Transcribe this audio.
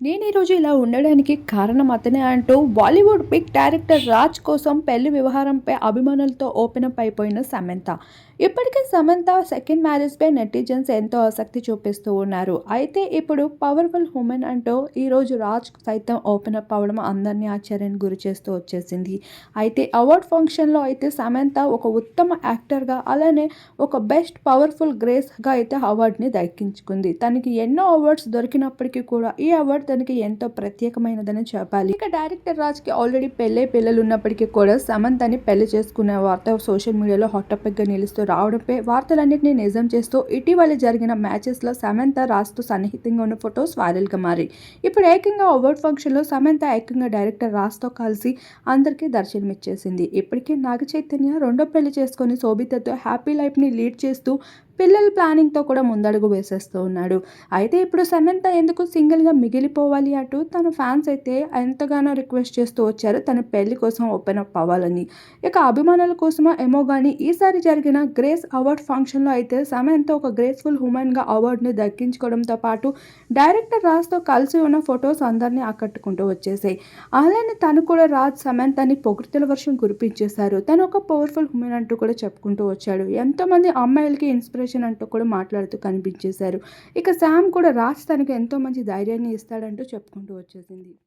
నేను ఈరోజు ఇలా ఉండడానికి కారణం అతనే అంటూ బాలీవుడ్ బిగ్ డైరెక్టర్ రాజ్ కోసం పెళ్ళి వ్యవహారంపై అభిమానులతో ఓపెన్ అప్ అయిపోయిన సమంత. ఇప్పటికే సమంత సెకండ్ మ్యారేజ్పై నెటిజన్స్ ఎంతో ఆసక్తి చూపిస్తూ ఉన్నారు. అయితే ఇప్పుడు పవర్ఫుల్ ఉమెన్ అంటూ ఈరోజు రాజ్ సైతం ఓపెన్ అప్ అవ్వడం అందరినీ ఆశ్చర్యానికి గురి చేస్తూ వచ్చేసింది. అయితే అవార్డ్ ఫంక్షన్లో అయితే సమంత ఒక ఉత్తమ యాక్టర్గా అలానే ఒక బెస్ట్ పవర్ఫుల్ గ్రేస్గా అయితే అవార్డుని దక్కించుకుంది. తనకి ఎన్నో అవార్డ్స్ దొరికినప్పటికీ కూడా ఈ అవార్డు తనకి ఎంతో ప్రత్యేకమైనదని చెప్పాలి. ఇక డైరెక్టర్ రాజ్కి ఆల్రెడీ పెళ్ళే పిల్లలు ఉన్నప్పటికీ కూడా సమంతని పెళ్ళి చేసుకునే వార్త సోషల్ మీడియాలో హాట్ టాపిక్గా నిలుస్తూ రావడంపై వార్తలన్నింటినీ నిజం చేస్తూ ఇటీవల జరిగిన మ్యాచెస్లో సమంత రాజ్తో సన్నిహితంగా ఉన్న ఫొటోస్ వైరల్గా మారాయి. ఇప్పుడు ఏకంగా అవార్డ్ ఫంక్షన్లో సమంత ఏకంగా డైరెక్టర్ రాజ్తో కలిసి అందరికీ దర్శనమిచ్చేసింది. ఇప్పటికే నాగ చైతన్య రెండో పెళ్ళి చేసుకొని శోభితతో హ్యాపీ లైఫ్ని లీడ్ చేస్తూ పిల్లల ప్లానింగ్తో కూడా ముందడుగు వేసేస్తూ ఉన్నాడు. అయితే ఇప్పుడు సమంత ఎందుకు సింగిల్గా మిగిలిపోవాలి అంటూ? తన ఫ్యాన్స్ అయితే ఎంతగానో రిక్వెస్ట్ చేస్తూ వచ్చారు. తన పెళ్ళి కోసం ఓపెన్ అప్ అవ్వాలని. ఇక అభిమానుల కోసమో ఏమో కానీ ఈసారి జరిగిన గ్రేస్ అవార్డ్ ఫంక్షన్లో అయితే సమంత ఒక గ్రేస్ఫుల్ ఉమెన్గా అవార్డుని దక్కించుకోవడంతో పాటు డైరెక్టర్ రాజ్తో కలిసి ఉన్న ఫొటోస్ అందరినీ ఆకట్టుకుంటూ వచ్చేసాయి. అలానే తను కూడా రాజ్ సమంతని పొగుడుతల వర్షం కురిపించేశారు. తను ఒక పవర్ఫుల్ ఉమెన్ అంటూ కూడా చెప్పుకుంటూ వచ్చాడు. ఎంతోమంది అమ్మాయిలకి ఇన్స్పిరేషన్ అంటూ కూడా మాట్లాడుతూ కనిపించేశారు. ఇక శామ్ కూడా రాజ్ తనకు ఎంతో మంచి ధైర్యాన్ని ఇస్తాడంటూ చెప్పుకుంటూ వచ్చేసింది.